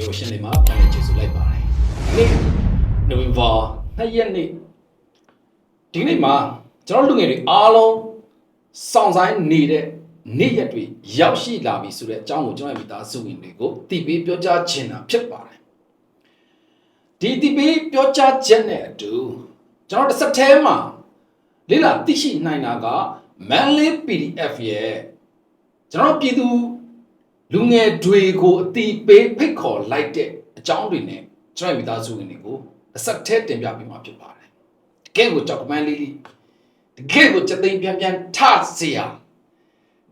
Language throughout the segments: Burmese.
ရေကိုရှင်းနေမှာပြန်လည်ကျေးဇူးလိုက်ပါတယ်ဒီနေ့နိုဝင်ဘာ2ရက်နေ့ဒီနေ့မှာကျွန်တော်လူငယ်တွေအားလုံးစောင့်ဆိုင်နေတဲ့နေ့ရက်တွေရောက်ရှိလာပြီဆိုတဲ့အကြောင်းကိုကျွန်တော်ရဲ့မိသားစုဝင်တွေကိုတည်ပြီးပြောကြားချင်တာဖြစ်ပါတယ်ဒီတည်ပြီးပြောကြားချက်နဲ့အတူကျွန်တော်တစ်ဆက်တည်းမှာလေ့လာသိရှိနိုင်တာက Manly PDF ရဲ့ကျွန်တော်ပြည်သူ လူငယ်တွေကိုအတိပေးဖိတ်ခေါ်လိုက်တဲ့အကြောင်းတွေနဲ့ကျွန်တော်မိသားစုဝင်တွေကိုအဆက်ထဲတင်ပြပေးမှာဖြစ်ပါတယ်တကယ်ကိုကြောက်ကမန်းလေးလေးတကယ်ကိုစက်သိမ်းပြန်ပြန်ထစေရ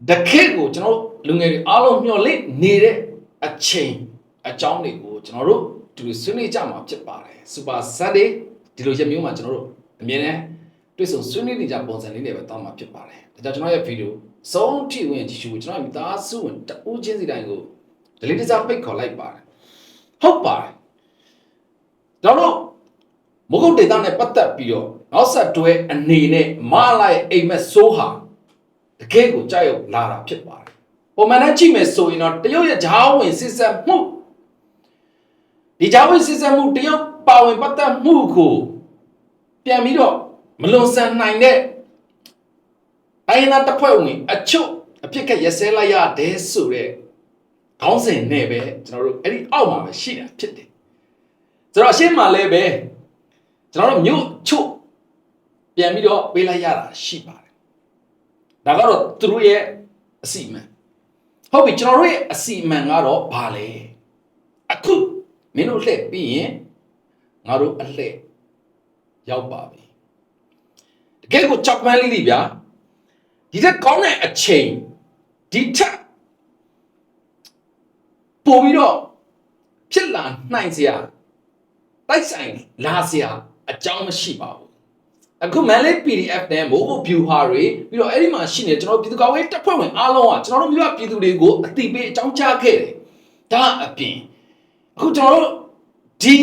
တကယ်ကိုကျွန်တော်လူငယ်တွေအားလုံးမျှော်လင့်နေတဲ့အချိန်အကြောင်းတွေကိုကျွန်တော်တို့ဒီလိုဆွေးနွေးကြမှာဖြစ်ပါတယ်စူပါဆတ်ဒေးဒီလိုရက်မျိုးမှာကျွန်တော်တို့အမြင်နဲ့ တွေ့ဆုံဆွေးနွေးနေကြပုံစံလေးတွေပဲတောင်းမှာဖြစ်ပါတယ်ဒါကြောင့်ကျွန်တော်ရဲ့ဗီဒီယိုဆုံးထိဝင်ကြည့်ရှုကျွန်တော်မိသားစုဝင်တဦးချင်းစီတိုင်းကိုဒလီတစားပိတ်ခေါ်လိုက်ပါတယ်ဟုတ်ပါတယ်ကျွန်တော်တို့မဂုတ်ဒေတာနဲ့ပတ်သက်ပြီးတော့နောက်ဆက်တွဲအနေနဲ့မလာရဲ့အိမ်မက်ဆိုးဟာတကယ်ကိုကြောက်ရွံ့လာတာဖြစ်ပါတယ်ပုံမှန်နဲ့ကြည့်မယ်ဆိုရင်တော့တရုတ်ရဲ့ဂျားဝင်စစ်ဆက်မှုဒီဂျားဝင်စစ်ဆက်မှုတရုတ်ပါဝင်ပတ်သက်မှုကိုပြန်ပြီးတော့ မလွန်ဆန်နိုင်တဲ့တိုင်းသားတစ်ဖွဲ့ဝင်အချုပ်အဖြစ်ကရက်စဲလိုက်ရတယ်ဆိုတဲ့ခေါင်းစဉ်နဲ့ပဲကျွန်တော်တို့အဲ့ဒီအောက်မှာပဲရှိတာဖြစ်တယ်ဆိုတော့အရှင်းမှာလည်းပဲကျွန်တော်တို့မြို့ချုပ်ပြန်ပြီးတော့ပေးလိုက်ရတာရှိပါတယ်ဒါကတော့သူတို့ရဲ့အစီအမံဟုတ်ပြီကျွန်တော်တို့ရဲ့အစီအမံကတော့ဘာလဲအခုမင်းတို့လှည့်ပြီးရင်ငါတို့အလှည့်ရောက်ပါပြီတ ကယ်ကိုကြောက်ပန်းလေးတွေဗျာဒီတက်ကောင်းတဲ့အချိန်ဒီထက်ပို့ပြီးတော့ဖြစ်လာနိုင်စရာတိုက်ဆိုင်လာစရာအကြောင်းမရှိပါဘူးအခု Manly PDF နဲ့ Mobile View ဟာတွေပြီးတော့အဲ့ဒီမှာရှိနေကျွန်တော်ပြည်သူ့ကောင်ရေးတပ်ဖွဲ့ဝင်အားလုံးကကျွန်တော်တို့မြို့ပြည်သူတွေကိုအတိပေးအကြောင်းကြားခဲ့တယ်ဒါအပြင်အခုကျွန်တော်တို့ဒီ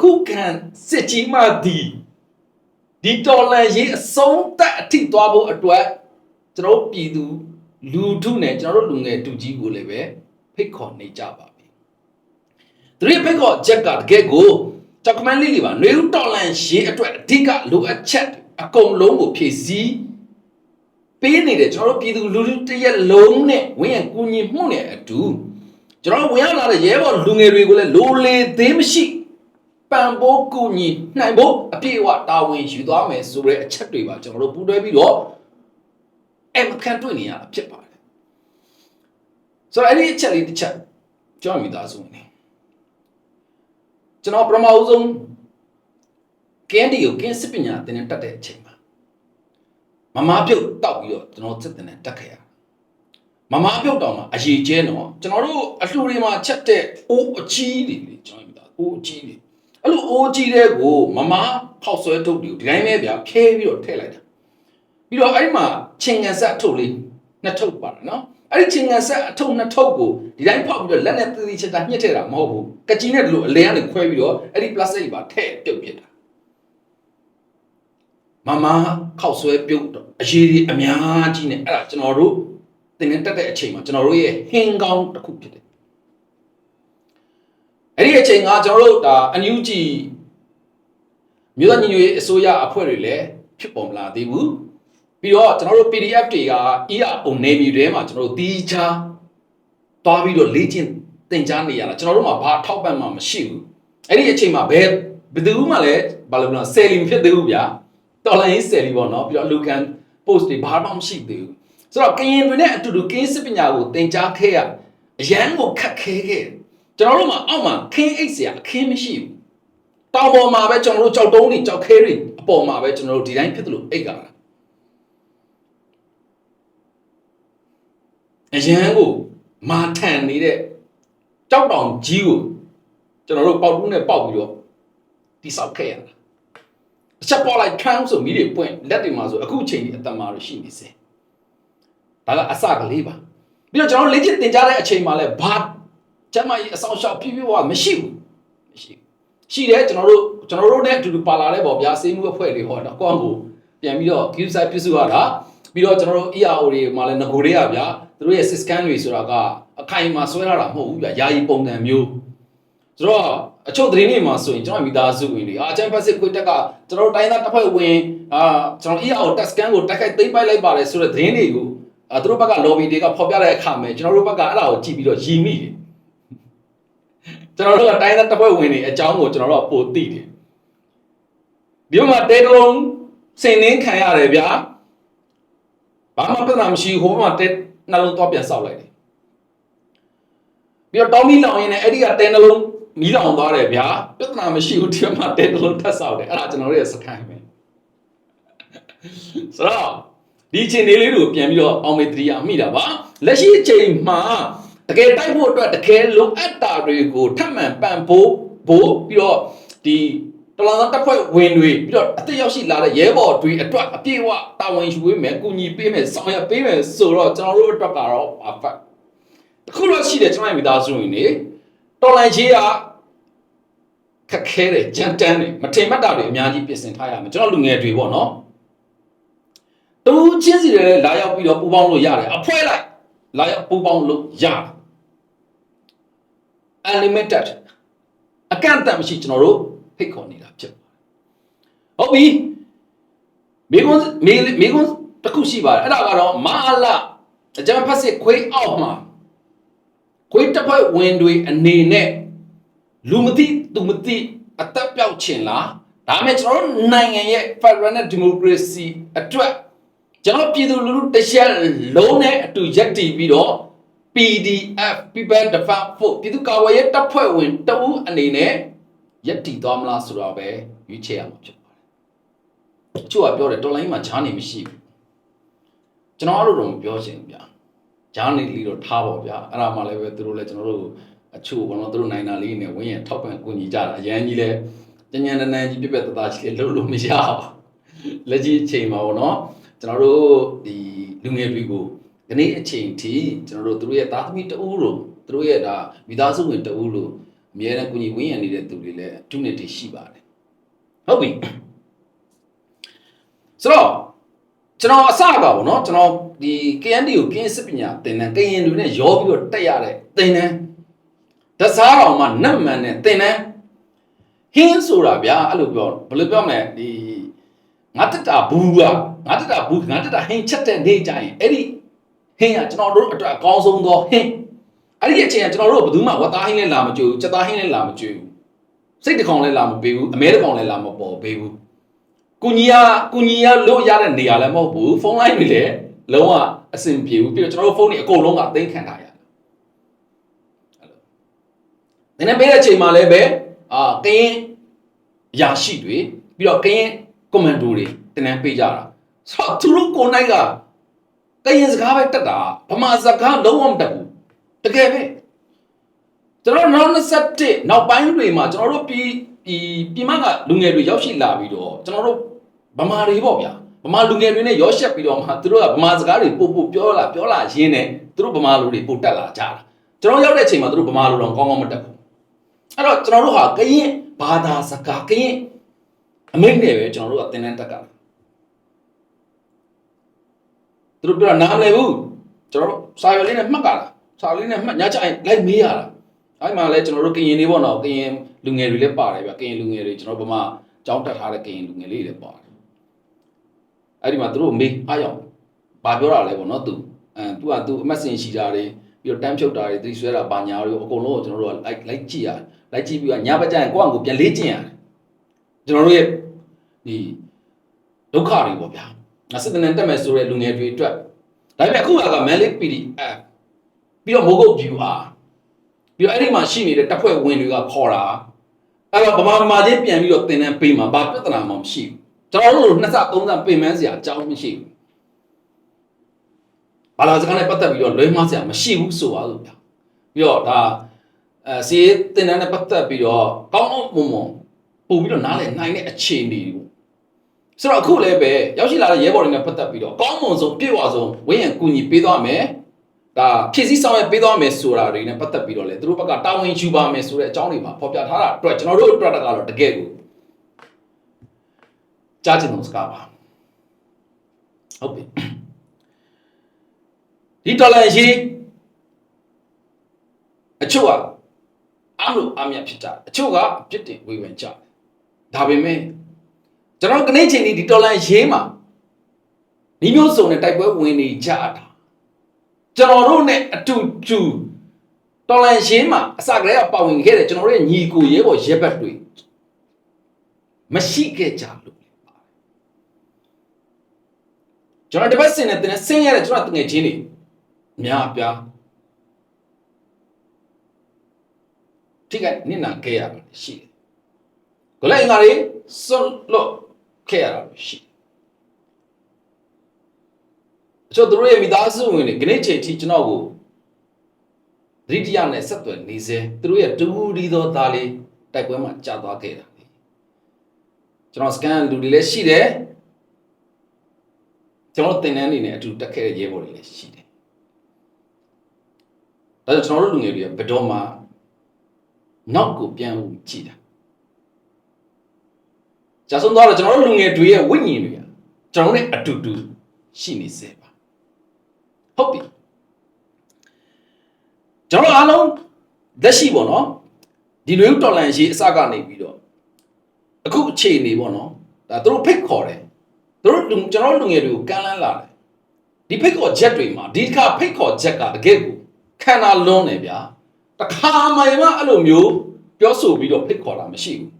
ခုခံစစ်ကြီးမှဒီ ဒီတော်လန်ရေးအဆုံးသတ်အထိသွားဖို့အတွက်ကျွန်တော်တို့ပြည်သူလူထုနဲ့ကျွန်တော်တို့လူငယ်တူကြီးကိုလည်းပဲဖိတ်ခေါ်နေကြပါပြီသူတို့ရဲ့ဖိတ်ခေါ်ချက်ကတကယ်ကိုကြောက်ကမန်းလေးတွေပါနှွေဦးတော်လန်ရေးအတွက်အဓိကလိုအပ်ချက်အကုန်လုံးကိုဖြည့်ဆည်းပေးနေတယ်ကျွန်တော်တို့ပြည်သူလူထုတစ်ရက်လုံးနဲ့ဝင်းရကူညီမှုနဲ့အတူကျွန်တော်တို့ဝင်ရောက်လာတဲ့ရဲဘော်လူငယ်တွေကိုလည်းလိုလေသေးမရှိ ပံပိုးကူညီနိုင်ဖို့အပြည့်အဝတာဝန်ယူသွားမယ်ဆိုတဲ့အချက်တွေပါကျွန်တော်တို့ပူးတွဲပြီးတော့အဲ့မခံတွေ့နေရတာဖြစ်ပါတယ်ဆိုတော့အဲ့ဒီအချက်လေးတစ်ချက်ကျွန်တော်မိသားစုနေကျွန်တော်ပထမဦးဆုံးကင်းဒီကိုကင်းစစ်ပညာသင်တဲ့တက်တဲ့အချိန်မှာမမပြုတ်တောက်ပြီးတော့ကျွန်တော်စစ်တင်တဲ့တက်ခဲ့ရမမပြုတ်တောင်မှာအရေးကျဲတော့ကျွန်တော်တို့အလှူတွေမှာချက်တဲ့အိုးအကြီးတွေလေကျွန်တော်မိသားအိုးအကြီးတွေ အဲ့လိုအိုးကြီးတဲ့ကိုမမဖောက်ဆွဲထုတ်ပြီးဒီတိုင်းပဲဗျာခဲပြီးတော့ထည့်လိုက်တာပြီးတော့အဲ့ဒီမှာချင်းငံဆက်အထုပ်လေးနှစ်ထုပ်ပါတယ်နော်အဲ့ဒီချင်းငံဆက်အထုပ်နှစ်ထုပ်ကိုဒီတိုင်းဖောက်ပြီးတော့လက်နဲ့သီးသီးချက်တာညှစ်ထည့်တာမဟုတ်ဘူးကကြီးနဲ့ဒီလိုအလဲကနေခွဲပြီးတော့အဲ့ဒီ plastic ပါထည့်ပြုတ်ပြစ်တာမမခောက်ဆွဲပြုတ်တော့အရေးကြီးအများကြီးနဲ့အဲ့ဒါကျွန်တော်တို့တင်နေတက်တဲ့အချိန်မှာကျွန်တော်တို့ရဲ့ဟင်းကောင်းတစ်ခုဖြစ်တယ် အဲ့ဒီအချိန်ကကျွန်တော်တို့ဒါအန်ယူဂျီမြို့သားညီညွတ်ရေးအစိုးရအဖွဲ့တွေလည်းဖြစ်ပေါ်မလာသေးဘူးပြီးတော့ကျွန်တော်တို့ PDF တွေက ERO နေပြည်ထဲမှာကျွန်တော်တို့တီးခြားသွားပြီးတော့လေ့ကျင့်သင်ကြားနေရတာကျွန်တော်တို့မှာဘာထောက်ပံ့မှမရှိဘူးအဲ့ဒီအချိန်မှာဘယ်ဘယ်သူမှလည်းဘာလို့လဲဆယ်လီမဖြစ်သေးဘူးဗျာတော်လိုင်းဆယ်လီပေါ့နော်ပြီးတော့လူကန် post တွေဘာမှမရှိသေးဘူးဆိုတော့ကရင်တွေနဲ့အတူတူကင်းစစ်ပညာကိုသင်ကြားခဲ့ရအရန်ကိုခက်ခဲခဲ့ ကျွန်တော်တို့မှာအောက်မှာခင်းအိတ်စရာအခင်းမရှိဘူးတောင်ပေါ်မှာပဲကျွန်တော်တို့ကြောက်တုံးတွေကြောက်ခဲတွေအပေါ်မှာပဲကျွန်တော်တို့ဒီတိုင်းဖြစ်သလိုအိတ်ကြတာအရန်ကိုမာထန်နေတဲ့ကြောက်တောင်ကြီးကိုကျွန်တော်တို့ပေါက်တူးနဲ့ပေါက်ပြီးတော့တိဆောက်ခဲ့ရတာအချက်ပေါ်လိုက်ထမ်းဆိုမိတွေပွင့်လက်တွေမှာဆိုအခုချိန်ကြီးအတမာတွေရှိနေစေဒါကအစကလေးပါပြီးတော့ကျွန်တော်လေ့ကျင့်သင်ကြားတဲ့အချိန်မှာလည်းဘာ ကျမကြီးအဆောင်ရှောက်ပြပြဝမရှိဘူးမရှိဘူးရှိတယ်ကျွန်တော်တို့ကျွန်တော်တို့နဲ့အတူတူပါလာတဲ့ပေါ့ဗျာစေးမှုအဖွဲ့တွေဟောတော့ကောင်းကိုပြန်ပြီးတော့ queue site ပြုစုရတာပြီးတော့ကျွန်တော်တို့ ERO တွေမှာလည်းငကိုတွေကဗျာသူတို့ရဲ့ sys scan တွေဆိုတာကအခိုင်အမာဆွဲရတာမဟုတ်ဘူးဗျာယာယီပုံစံမျိုးဆိုတော့အချို့သတင်းတွေမှာဆိုရင်ကျွန်တော်မိသားစုဝင်တွေအာချမ်ပစ်စစ်ခွေတက်ကကျွန်တော်တို့တိုင်းသားတစ်ဖွဲ့ဝင်အာကျွန်တော် EAO test scan ကိုတက်ခိုက်သိမ်းပိုက်လိုက်ပါတယ်ဆိုတဲ့သတင်းတွေကိုအာသူတို့ဘက်က lobby တွေကဖော်ပြတဲ့အခါမှာကျွန်တော်တို့ဘက်ကအဲ့ဒါကိုကြည့်ပြီးတော့ယီမိတယ် ကျွန်တော်တို့ကတိုင်းသားတစ်ဖွဲ့ဝင်တွေအကြောင်းကိုကျွန်တော်တို့ကပိုသိတယ်ဒီမှာတဲကလုံးစင်နှင်းခံရတယ်ဗျာဘာမှပြဿနာမရှိဘူးဟိုဘက်မှာတဲနှလုံးသွားပြန်ဆောက်လိုက်တယ်ပြီးတော့တောင်းမီလောင်ရင်လည်းအဲ့ဒီကတဲနှလုံးမီးလောင်သွားတယ်ဗျာပြဿနာမရှိဘူးဒီဘက်မှာတဲနှလုံးထပ်ဆောက်တယ်အဲ့ဒါကျွန်တော်တို့ရဲ့စကန်ပဲဆိုတော့ဒီအချိန်လေးလေးတွေကိုပြန်ပြီးတော့အောင်မေတ္တရာမိတာပါလက်ရှိအချိန်မှာ တကယ်တိုက်ဖို့အတွက်တကယ်လိုအပ်တာတွေကိုထပ်မံပံ့ပိုးဖို့ပြီးတော့ဒီတလန်တပ်ဖွဲ့ဝင်တွေပြီးတော့အသက်ရောက်ရှိလာတဲ့ရဲဘော်တွေအတွက်အပြည့်အဝတာဝန်ယူပေးမယ်၊ကူညီပေးမယ်၊ဆောင်ရွက်ပေးမယ်ဆိုတော့ကျွန်တော်တို့အတွက်ကတော့ perfect တခုတော့ရှိတယ်ကျွန်တော်ရဲ့မိသားစုဝင်တွေတော်လိုင်းချေးကခက်ခဲတယ်ကြမ်းတမ်းတယ်မထင်မှတ်တာတွေအများကြီးပြင်ဆင်ထားရမယ်ကျွန်တော်လူငယ်တွေပေါ့နော်တူချင်းစီတွေလည်းလာရောက်ပြီးတော့ပူပေါင်းလို့ရတယ်အဖွဲလိုက်လာရောက်ပူပေါင်းလို့ရတယ် unlimited အကန့်အသတ်မရှိကျွန်တော်တို့ဖိတ်ခေါ်နေတာဖြစ်ပါတယ်ဟုတ်ပြီမိကွန်းမိမိကွန်းတစ်ခုရှိပါတယ်အဲ့ဒါကတော့မာလာအကြံဖတ်စစ်ခွေးအောက်မှာခွေးတစ်ဖက်ဝင်တွေအနေနဲ့လူမသိသူမသိအသက်ပြောက်ချင်လားဒါမဲ့ကျွန်တော်တို့နိုင်ငံရဲ့ Federal နဲ့ Democracy အတွက်ကျွန်တော်ပြည်သူလူထုတရှက်လုံးနဲ့အတူရက်တည်ပြီးတော့ PDF People Defense Force ပြည်သူ့ကာကွယ်ရေးတပ်ဖွဲ့ဝင်တဦးအနေနဲ့ရက်တည်သွားမလားဆိုတော့ပဲရွေးချယ်ရမှာဖြစ်ပါတယ်။အချို့ကပြောတယ်တော်လိုင်းမှာဂျားနေမရှိဘူး။ကျွန်တော်အဲ့လိုတော့မပြောချင်ဘူးဗျာ။ဂျားနေလီတော့ထားပါဗျာ။အဲ့ဒါမှလည်းပဲသူတို့လည်းကျွန်တော်တို့အချို့ဘောနော်သူတို့နိုင်တာလေးနဲ့ဝင်းရထောက်ပံ့ကူညီကြတာအရန်ကြီးလဲညဉ့်ညံတန်းတန်းကြီးပြပြတသားကြီးလှုပ်လို့မရဘူး။လက်ကြီးအချိန်မှာပေါ့နော်။ကျွန်တော်တို့ဒီလူငယ်တွေကို ဒီနေ့အချိန်ထိကျွန်တော်တို့သူတို့ရဲ့သားသမီးတဦးတို့သူတို့ရဲ့ဒါမိသားစုဝင်တဦးတို့အများနဲ့ကိုကြီးဝင်းရံနေတဲ့သူတွေလည်း opportunity ရှိပါတယ်ဟုတ်ပြီဆိုတော့ကျွန်တော်အစကပါဗောနော်ကျွန်တော်ဒီ KND ကိုကင်းစစ်ပညာသင်တန်းကရင်တွေနဲ့ရောပြီးတော့တက်ရတဲ့သင်တန်းတစားတော်မှာနတ်မှန်တဲ့သင်တန်းဟင်းဆိုတာဗျာအဲ့လိုပြောဘယ်လိုပြောမလဲဒီငါတတာဘူးကငါတတာဘူးငါတတာဟင်းချက်တဲ့နေကြရင်အဲ့ဒီ ဟင်းကကျွန်တော်တို့အတွက်အကောင်းဆုံးသောဟင်းအဲ့ဒီအချိန်ကကျွန်တော်တို့ဘယ်သူမှဝတ်သားဟင်းလည်းလာမကြွဘူးချက်သားဟင်းလည်းလာမကြွဘူးစိတ်တကောင်လည်းလာမပေးဘူးအမဲတကောင်လည်းလာမပေါ်ပေးဘူးကုညီယာကုညီယာလို့ရတဲ့နေရာလည်းမဟုတ်ဘူးဖုန်းလိုင်းတွေလည်းလုံးဝအဆင်ပြေဘူးပြီးတော့ကျွန်တော်တို့ဖုန်းတွေအကုန်လုံးကသိမ်းခံထားရတယ်အဲ့လိုနည်းနည်းပေးတဲ့ချိန်မှာလည်းပဲအာကရင်အရာရှိတွေပြီးတော့ကရင်ကွန်မန်ဒိုတွေတင်နန်းပေးကြတာဆိုတော့သူတို့ကိုယ်နိုင်က ကရင်စကားပဲတက်တာဗမာစကားလုံးဝမတက်ဘူးတကယ်ပဲကျွန်တော်နောက်27နောက်ပိုင်းတွေမှာကျွန်တော်တို့ပြည်ဒီပြည်မကလူငယ်တွေရောက်ရှိလာပြီးတော့ကျွန်တော်တို့ဗမာတွေပေါ့ဗျာဗမာလူငယ်တွေနဲ့ရောရှက်ပြီးတော့မှသူတို့ကဗမာစကားတွေပို့ပို့ပြောလာပြောလာရင်းနဲ့သူတို့ဗမာလူတွေပို့တက်လာကြတာကျွန်တော်ရောက်တဲ့အချိန်မှာသူတို့ဗမာလူတော့ကောင်းကောင်းမတက်ဘူးအဲ့တော့ကျွန်တော်တို့ဟာကရင်ဘာသာစကားကရင်အမိန့်နဲ့ပဲကျွန်တော်တို့ကသင်တန်းတက်ကြတာသူ တို့ပြောတာနားမလည်ဘူးကျွန်တော်တို့စာရွက်လေးနဲ့မှတ်ကြတာစာလေးနဲ့မှတ်ညချင်လိုက်မေးရတာအဲ့မှာလဲကျွန်တော်တို့ကရင်လေးပေါ့နော်ကရင်လူငယ်တွေလည်းပါတယ်ဗျကရင်လူငယ်တွေကျွန်တော်ဗမာကျောင်းတက်ထားတဲ့ကရင်လူငယ်လေးတွေလည်းပါတယ်အဲ့ဒီမှာသူတို့မေးအားရောက်ဘာပြောတာလဲပေါ့နော်သူအဲသူကသူအမတ်စင်ရှိတာတွေပြီးတော့တန်းဖြုတ်တာတွေသတိဆွဲတာဘာညာတွေအကုန်လုံးကိုကျွန်တော်တို့ကလိုက်လိုက်ကြည့်ရတယ်လိုက်ကြည့်ပြီးတော့ညဘက်ကျရင်ကိုယ့်အကိုပြန်လေးကျင်ရတယ်ကျွန်တော်တို့ရဲ့ဒီဒုက္ခတွေပေါ့ဗျာ စစ်တနန်တက်မယ်ဆိုတဲ့လူငယ်တွေအတွက်ဒါပေမဲ့အခုက Malik PDF ပြီးတော့မိုးကုတ် view အားပြီးတော့အဲ့ဒီမှာရှိနေတဲ့တပ်ဖွဲ့ဝင်တွေကခေါ်တာအဲ့တော့ဗမာဗမာချင်းပြန်ပြီးတော့သင်တန်းပေးမှာဘာပြဿနာမှမရှိဘူးကျွန်တော်တို့နှစ်ဆသုံးဆပင်မန်းစရာအကြောင်းမရှိဘူးဘာသာစကားနဲ့ပတ်သက်ပြီးတော့လွဲမှားစရာမရှိဘူးဆိုပါလို့ဗျာပြီးတော့ဒါအဲစီးသင်တန်းနဲ့ပတ်သက်ပြီးတော့ကောင်းအောင်မုံမုံပို့ပြီးတော့နားလည်နိုင်တဲ့အခြေအနေတွေ ဆိုတော့အခုလည်းပဲရောက်ရှိလာတဲ့ရဲဘော်တွေနဲ့ပတ်သက်ပြီးတော့ကောင်းမွန်ဆုံးပြည့်ဝဆုံးဝင်းရံကူညီပေးသွားမယ်ဒါဖြည့်ဆည်းဆောင်ရွက်ပေးသွားမယ်ဆိုတာတွေနဲ့ပတ်သက်ပြီးတော့လေသူတို့ဘက်ကတာဝန်ယူပါမယ်ဆိုတဲ့အကြောင်းတွေမှာဖော်ပြထားတာအတွက်ကျွန်တော်တို့အတွက်ကတော့တကယ်ကိုကြားချင်တဲ့စကားပါဟုတ်ပြီဒီဒေါ်လာရှိအချို့ကအမလို့အမြတ်ဖြစ်ကြတယ်အချို့ကအပြစ်တင်ဝေဖန်ကြတယ်ဒါပေမဲ့ ကျွန်တော်ကနေချိန်ဒီဒီတော်လန်ရေးမှာဒီမျိုးစုံနဲ့တိုက်ပွဲဝင်နေကြတာကျွန်တော်တို့ ਨੇ အတူတူတော်လန်ရေးမှာအစကတည်းကပါဝင်ခဲ့တဲ့ကျွန်တော်တို့ရဲ့ညီကိုရဲဘော်ရဲဘက်တွေမရှိခဲ့ကြလို့ကျွန်တော်တပတ်စင်နဲ့တင်ဆင်းရတဲ့ကျွန်တော်တငယ်ချင်းတွေအများအပြားထိကနင့်နာခဲ့ရတာရှိတယ်။ကိုလည်းငါတွေစွန့်လို့ ခဲ့ရတာရှိတယ်။ကျွန်တော်တို့ရဲ့မိသားစုဝင်တွေခနေ့ချိန်ထိကျွန်တော်ကိုသတိတရားနဲ့ဆက်သွယ်နေစေသူတို့ရဲ့တူဒီသောသားလေးတိုက်ပွဲမှာကြာသွားခဲ့တာလေ။ကျွန်တော်စကန်လူတွေလည်းရှိတယ်။ကျွန်တော်တင်တန်းနေနဲ့အတူတက်ခဲ့တဲ့ရဲဘော်တွေလည်းရှိတယ်။ဒါကြောင့်ကျွန်တော်တို့လူငယ်တွေကဘယ်တော့မှနောက်ကိုပြန်ဦးကြည့်တာ။ ကြာဆုံးသွားတော့ကျွန်တော်တို့လူငယ်တွေရဲ့ဝိညာဉ်တွေကကျွန်တော်တို့နဲ့အတူတူရှိနေစေပါ။ဟုတ်ပြီ။ကျွန်တော်အားလုံးလက်ရှိပေါ့နော်ဒီလူတော်လန်ရှိအစကနေပြီးတော့အခုအခြေအနေပေါ့နော်ဒါသူတို့ဖိတ်ခေါ်တယ်သူတို့လူကျွန်တော်တို့လူငယ်တွေကိုကမ်းလှမ်းလာတယ်ဒီဖိတ်ခေါ်ချက်တွေမှာဒီတစ်ခါဖိတ်ခေါ်ချက်ကတကယ်ကိုခန္ဓာလွန်းတယ်ဗျာတခါမှမှအဲ့လိုမျိုးပြောဆိုပြီးတော့ဖိတ်ခေါ်တာမရှိဘူး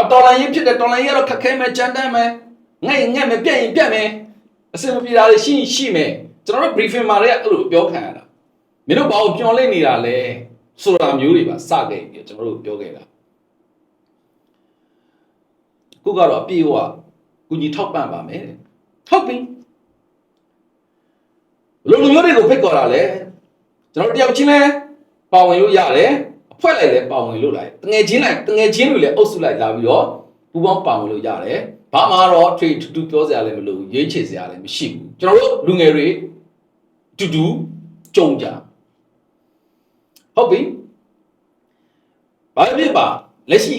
အတော်လိုင်းရင်ဖြစ်တယ်တော်လိုင်းရင်ကတော့ခက်ခဲမယ်ကြမ်းတမ်းမယ်ငဲ့ငဲ့မယ်ပြက်ရင်ပြက်မယ်အစင်မပြေတာတွေရှိရင်ရှိမယ်ကျွန်တော်တို့ briefing မှာလည်းအဲ့လိုပြောခံရတာမင်းတို့ဘာလို့ပြောင်းလဲနေတာလဲဆိုတာမျိုးတွေပါစခဲ့ပြီးကျွန်တော်တို့ပြောခဲ့တာခုကတော့အပြေးဝကူညီထောက်ပံ့ပါမယ်တဲ့ဟုတ်ပြီဘယ်လိုလူမျိုးတွေကိုဖိတ်ခေါ်တာလဲကျွန်တော်တို့တယောက်ချင်းလဲပါဝင်လို့ရတယ်အ ဖွဲ့လိုက်လဲပါဝင်လို့လိုက်တငယ်ချင်းလိုက်တငယ်ချင်းတွေလည်းအုပ်စုလိုက်လာပြီးတော့ပူပေါင်းပါဝင်လို့ရတယ်ဘာမှတော့ trade တူတူပြောစရာလည်းမလိုဘူးရွေးချယ်စရာလည်းမရှိဘူးကျွန်တော်တို့လူငယ်တွေတူတူကြုံကြဟုတ်ပြီဘာဖြစ်ပါလက်ရှိ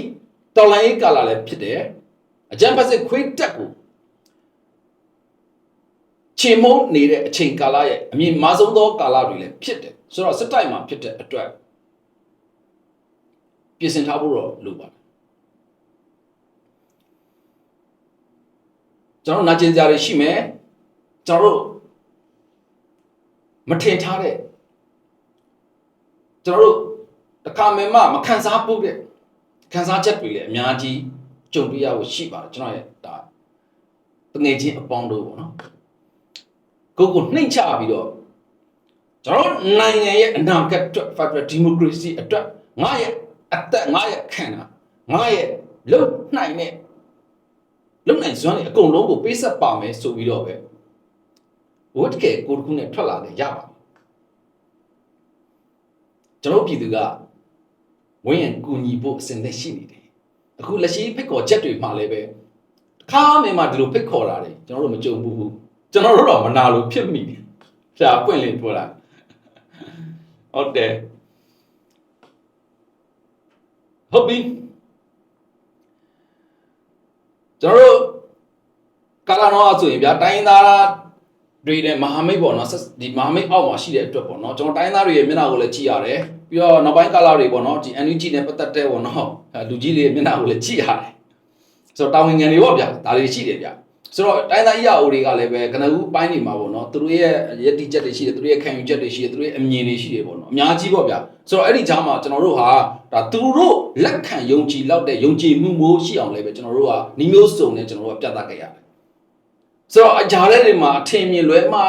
တော်လိုင်းရေးကာလလည်းဖြစ်တယ်အကြံဖက်စစ်ခွေးတက်ကိုချေမုံနေတဲ့အချိန်ကာလရဲ့အမြင့်မားဆုံးသောကာလတွေလည်းဖြစ်တယ်ဆိုတော့စစ်တိုက်မှာဖြစ်တဲ့အတွက် ပြင်ဆင်ထားဖို့တော့လိုပါတယ်ကျွန်တော်နာကျင်ကြရရှိမယ်ကျွန်တော်တို့မထင်ထားတဲ့ကျွန်တော်တို့တခါမှမမခံစားဖို့တဲ့ခံစားချက်တွေလည်းအများကြီးကြုံတွေ့ရဖို့ရှိပါတယ်ကျွန်တော်ရဲ့ဒါတငယ်ချင်းအပေါင်းတို့ပေါ့နော်ကိုကိုနှိမ့်ချပြီးတော့ကျွန်တော်နိုင်ငံရဲ့အနာဂတ်အတွက် Federal Democracy အတွက်ငါရဲ့ အသက်ငါရဲ့ခံတာငါရဲ့လုံနိုင်တဲ့လုံနိုင်စွမ်းတွေအကုန်လုံးကိုပေးဆက်ပါမယ်ဆိုပြီးတော့ပဲဝတ်ကဲကိုတခုနဲ့ထွက်လာတယ်ရပါကျွန်တော်ပြည်သူကဝင်းရန်ကူညီဖို့အစဉ်သက်ရှိနေတယ်အခုလက်ရှိဖိတ်ခေါ်ချက်တွေမှလည်းပဲခါမင်းမှဒီလိုဖိတ်ခေါ်တာတွေကျွန်တော်တို့မကြုံဘူးကျွန်တော်တို့တော့မနာလို့ဖြစ်မိတယ်ရှားပွင့်လင်းပြောတာဟုတ်တယ် ဟုတ်ပြီကျွန်တော်တို့ကာလာနောဆိုရင်ဗျာတိုင်းသားတွေနဲ့မဟာမိတ်ပေါ့နော်ဒီမဟာမိတ်အောက်မှာရှိတဲ့အတွက်ပေါ့နော်ကျွန်တော်တိုင်းသားတွေရဲ့မျက်နှာကိုလည်းကြည့်ရတယ်ပြီးတော့နောက်ပိုင်းကာလာတွေပေါ့နော်ဒီ NUG နဲ့ပတ်သက်တဲ့ပေါ့နော်လူကြီးတွေရဲ့မျက်နှာကိုလည်းကြည့်ရတယ်ဆိုတော့တာဝန်ခံတွေပေါ့ဗျာဒါတွေရှိတယ်ဗျာ ဆိုတော့တိုင်းသား EAO တွေကလည်းပဲကနဦးပိုင်းနေမှာပေါ့နော်သူတို့ရဲ့ရည်တည်ချက်တွေရှိတယ်သူတို့ရဲ့ခံယူချက်တွေရှိတယ်သူတို့ရဲ့အမြင်တွေရှိတယ်ပေါ့နော်အများကြီးပေါ့ဗျာဆိုတော့အဲ့ဒီကြားမှာကျွန်တော်တို့ဟာဒါသူတို့လက်ခံယုံကြည်လောက်တဲ့ယုံကြည်မှုမျိုးရှိအောင်လည်းပဲကျွန်တော်တို့ကနှီးမျိုးစုံနဲ့ကျွန်တော်တို့ကပြသခဲ့ရတယ်ဆိုတော့အကြားထဲတွေမှာအထင်မြင်လွဲမှာ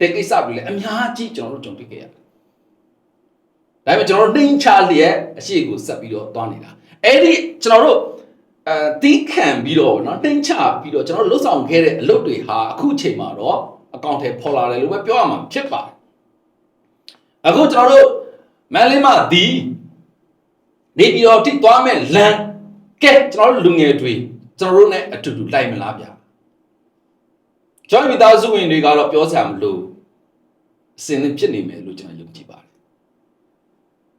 တဲ့ကိစ္စတွေလည်းအများကြီးကျွန်တော်တို့ကြုံတွေ့ခဲ့ရတယ်ဒါပေမဲ့ကျွန်တော်တို့နှိမ်ချလျက်အရှိကိုဆက်ပြီးတော့တွားနေတာအဲ့ဒီကျွန်တော်တို့ အဲတီးခံပြီးတော့เนาะနှိမ်ချပြီးတော့ကျွန်တော်တို့လှုပ်ဆောင်ခဲ့တဲ့အလုပ်တွေဟာအခုချိန်မှာတော့အကောင့်ထဲပေါ်လာတယ်လို့ပဲပြောရမှာဖြစ်ပါတယ်အခုကျွန်တော်တို့မန်လေးမဒီနေပြီးတော့ထိသွားမဲ့လမ်းကဲကျွန်တော်တို့လူငယ်တွေကျွန်တော်တို့ ਨੇ အတူတူလိုက်မလားဗျာကျွန်တော်မိသားစုဝင်တွေကတော့ပြောစရာမလိုအစင်းနဲ့ဖြစ်နေမယ်လို့ကျွန်တော်ယုံကြည်ပါတယ်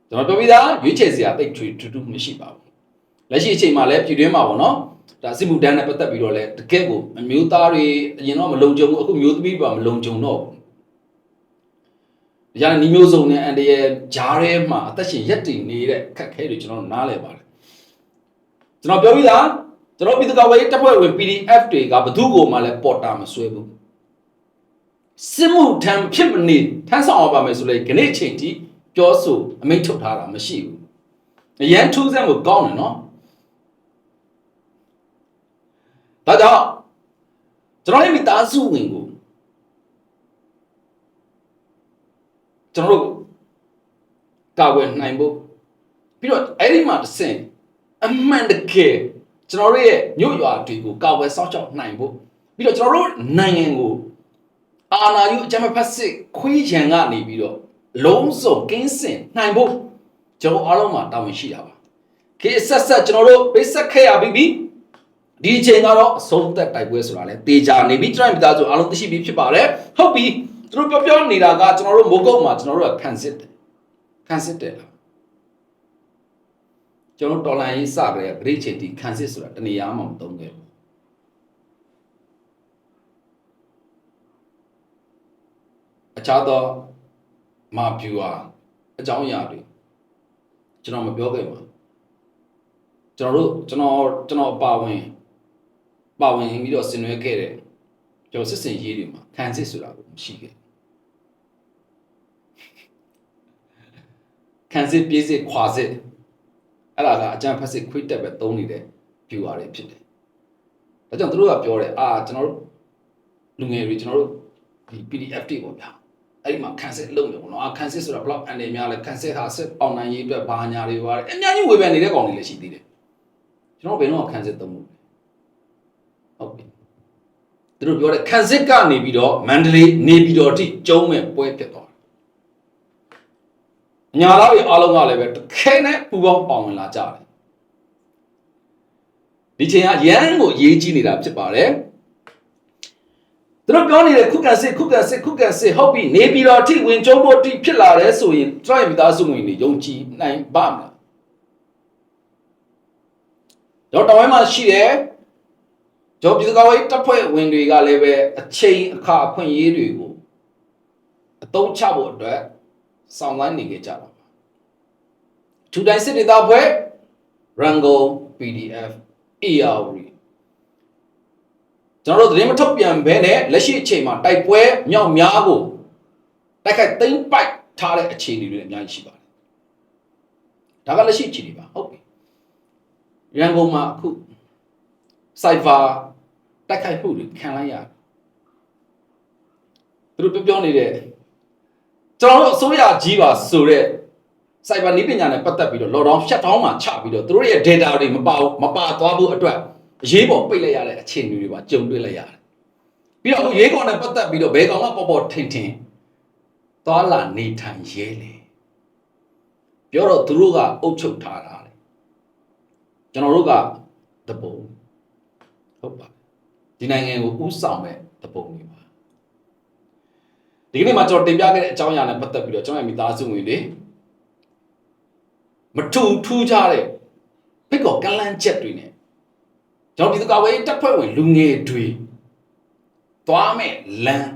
ကျွန်တော်ပြောပြီးသားရွေးချယ်စရာတိတ်ထွေထူးထူးမရှိပါဘူး လက်ရှိအချိန်မှာလည်းပြည်တွင်းမှာပေါ့နော်ဒါစစ်မှုတန်းနဲ့ပတ်သက်ပြီးတော့လည်းတကယ့်ကိုအမျိုးသားတွေအရင်တော့မလုံခြုံဘူးအခုမျိုးသမီးတွေပါမလုံခြုံတော့ဘူးအရာနီမျိုးစုံနဲ့အန်တရဲ့ဂျားထဲမှာအသက်ရှင်ရက်တည်နေတဲ့ခက်ခဲတွေကျွန်တော်တို့နားလည်ပါတယ်ကျွန်တော်ပြောပြီးသားကျွန်တော်ပြည်သူ့ကာကွယ်ရေးတပ်ဖွဲ့ဝင် PDF တွေကဘသူ့ကိုမှလည်းပေါ်တာမဆွဲဘူးစစ်မှုထမ်းဖြစ်မနေထမ်းဆောင်ရပါမယ်ဆိုလေခနေ့ချိန်ထိပြောဆိုအမိန့်ထုတ်ထားတာမရှိဘူးအရန်ထူးဆန်းကိုကောင်းတယ်နော် ဒါကြောင့်ကျွန်တော်ရဲ့မိသားစုဝင်ကိုကျွန်တော်တို့ကာကွယ်နိုင်ဖို့ပြီးတော့အဲ့ဒီမှာတစ်ဆင့်အမှန်တကယ်ကျွန်တော်တို့ရဲ့မြို့ရွာတွေကိုကာကွယ်စောင့်ရှောက်နိုင်ဖို့ပြီးတော့ကျွန်တော်တို့နိုင်ငံကိုအာဏာယူအကြမ်းဖက်စစ်ခွေးရန်ကနေပြီးတော့လုံးစုံကင်းစင်နိုင်ဖို့ကျွန်တော်အားလုံးမှာတာဝန်ရှိတာပါခေတ်ဆက်ဆက်ကျွန်တော်တို့ပိတ်ဆက်ခဲ့ရပြီးပြီ ဒီအချိန်ကတော့အဆုံးသက်တိုက်ပွဲဆိုတာလဲတေချာနေပြီကျွန်တော်မိသားစုအားလုံးသိရှိပြီးဖြစ်ပါတယ်ဟုတ်ပြီသူတို့ပြောပြောနေတာကကျွန်တော်တို့မိုးကုတ်မှာကျွန်တော်တို့ကခံစစ်တယ်ခံစစ်တယ်လားကျွန်တော်တော်လိုင်းရေးစကြတဲ့ဂရိတ်ချိန်ဒီခံစစ်ဆိုတာတနေရာမှမသုံးခဲ့ဘူးအခြားသောမာဖြူဟာအကြောင်းအရာတွေကျွန်တော်မပြောခဲ့ပါကျွန်တော်တို့ကျွန်တော်ကျွန်တော်ပါဝင် ပါဝင်ပြီးတော့ဆင်နွှဲခဲ့တဲ့ကျွန်တော်စစ်စင်ရေးတွေမှာခံစစ်ဆိုတာကိုမရှိခဲ့ခံစစ်ပြေးစစ်ခွာစစ်အဲ့ဒါကအကြံဖက်စစ်ခွေးတက်ပဲသုံးနေတဲ့ viewer တွေဖြစ်တယ်ဒါကြောင့်သူတို့ကပြောတယ်အာကျွန်တော်တို့လူငယ်တွေကျွန်တော်တို့ဒီ PDF တွေပေါ့ဗျာအဲ့ဒီမှာခံစစ်လုပ်နေပေါ့နော်အာခံစစ်ဆိုတာဘလောက်အနေများလဲခံစစ်ဟာစစ်အောင်နိုင်ရေးအတွက်ဘာညာတွေပါတယ်အများကြီးဝေဖန်နေတဲ့ကောင်တွေလည်းရှိသေးတယ်ကျွန်တော်ဘယ်တော့ခံစစ်သုံးမှုလဲဟုတ်ပြီ သူတို့ပြောတယ်ခံစစ်ကနေပြီးတော့မန္တလေးနေပြီးတော့အထိကျုံးမဲ့ပွဲဖြစ်သွားတယ်ညာသားတွေအားလုံးကလည်းပဲတခဲနဲ့ပူပေါင်းပါဝင်လာကြတယ်ဒီချိန်ကရန်ကိုရေးကြီးနေတာဖြစ်ပါတယ်သူတို့ပြောနေတဲ့ခုကန်စစ်ခုကန်စစ်ခုကန်စစ်ဟုတ်ပြီနေပြီးတော့အထိဝင်ကျုံးဖို့အထိဖြစ်လာတယ်ဆိုရင်တွိုင်းမိသားစုဝင်တွေယုံကြည်နိုင်ပါမလားတော့တဝိုင်းမှာရှိတယ် ကျော်ပြည်သူ့ကာကွယ်ရေးတပ်ဖွဲ့ဝင်တွေကလည်းပဲအချိန်အခါအခွင့်အရေးတွေကိုအသုံးချဖို့အတွက်စောင့်ဆိုင်းနေကြကြတာပါထူတိုင်းစစ်ဒေသဖွဲ့ Rango PDF ARV ကျွန်တော်တို့သတင်းမထုတ်ပြန်ဘဲနဲ့လက်ရှိအချိန်မှာတိုက်ပွဲမြောက်များကိုတိုက်ခိုက်သိမ်းပိုက်ထားတဲ့အခြေအနေတွေလည်းအများကြီးရှိပါတယ်ဒါကလက်ရှိအခြေအနေပါဟုတ်ပြီရန်ကုန်မှာအခုစိုက်ဖာ တိုက်ခိုက်မှုတွေခံလိုက်ရတယ်သူတို့ပြောပြောနေတဲ့ကျွန်တော်တို့အစိုးရကြီးပါဆိုတဲ့စိုက်ဘာနည်းပညာနဲ့ပတ်သက်ပြီးတော့ lockdown shut down မှာချပြီးတော့သူတို့ရဲ့ data တွေမပါဘူးမပါသွားဖို့အတွက်အရေးပေါ်ပိတ်လိုက်ရတဲ့အခြေအနေတွေပါကြုံတွေ့လိုက်ရတယ်ပြီးတော့ရေးကောင်နဲ့ပတ်သက်ပြီးတော့ဘယ်ကောင်ကပေါ်ပေါ်ထင်ထင်သွားလာနေထိုင်ရဲလေပြောတော့သူတို့ကအုပ်ချုပ်ထားတာလေကျွန်တော်တို့ကတပုံဟုတ်ပါ ဒီနိုင်ငံကိုဥဆောင်မဲ့တပုံတွေပါဒီကနေ့မှာကျွန်တော်တင်ပြခဲ့တဲ့အကြောင်းအရာနဲ့ပတ်သက်ပြီးတော့ကျွန်တော်ရဲ့မိသားစုဝင်တွေမထူထူးကြတဲ့ဖိတ်ကောကလန်းချက်တွေနဲ့ကျွန်တော်ဒီကဝေးတက်ဖွဲ့ဝင်လူငယ်တွေသွားမဲ့လမ်း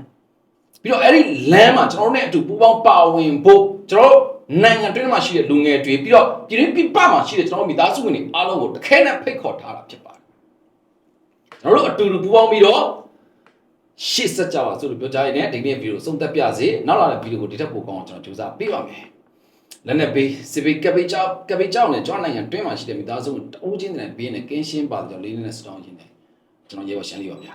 ပြီးတော့အဲ့ဒီလမ်းမှာကျွန်တော်တို့ ਨੇ အတူပူးပေါင်းပါဝင်ဖို့ကျွန်တော်နိုင်ငံတွင်းမှာရှိတဲ့လူငယ်တွေပြီးတော့ပြည်တွင်းပြည်ပမှာရှိတဲ့ကျွန်တော်မိသားစုဝင်တွေအားလုံးကိုတစ်ခဲနဲ့ဖိတ်ခေါ်ထားတာဖြစ်ပါတယ် ကျွန်တော်တို့အတူတူပူးပေါင်းပြီးတော့ရှေ့ဆက်ကြပါဆိုလို့ပြောကြရတဲ့ဒီနေ့ဗီဒီယိုဆုံးသက်ပြစေနောက်လာတဲ့ဗီဒီယိုကိုဒီထက်ပိုကောင်းအောင်ကျွန်တော်ကြိုးစားပေးပါမယ်လက်နဲ့ပေးစပိကပိကြောက်ကပိကြောက်နဲ့ကျွန်တော်နိုင်ငံတွင်းမှာရှိတဲ့မိသားစုဝင်တအုပ်ချင်းတဲ့ဘေးနဲ့ကင်းရှင်းပါကြောင့်လေးလေးနဲ့စတောင်းခြင်းနဲ့ကျွန်တော်ရေဝရှင်းလေးပါဗျာ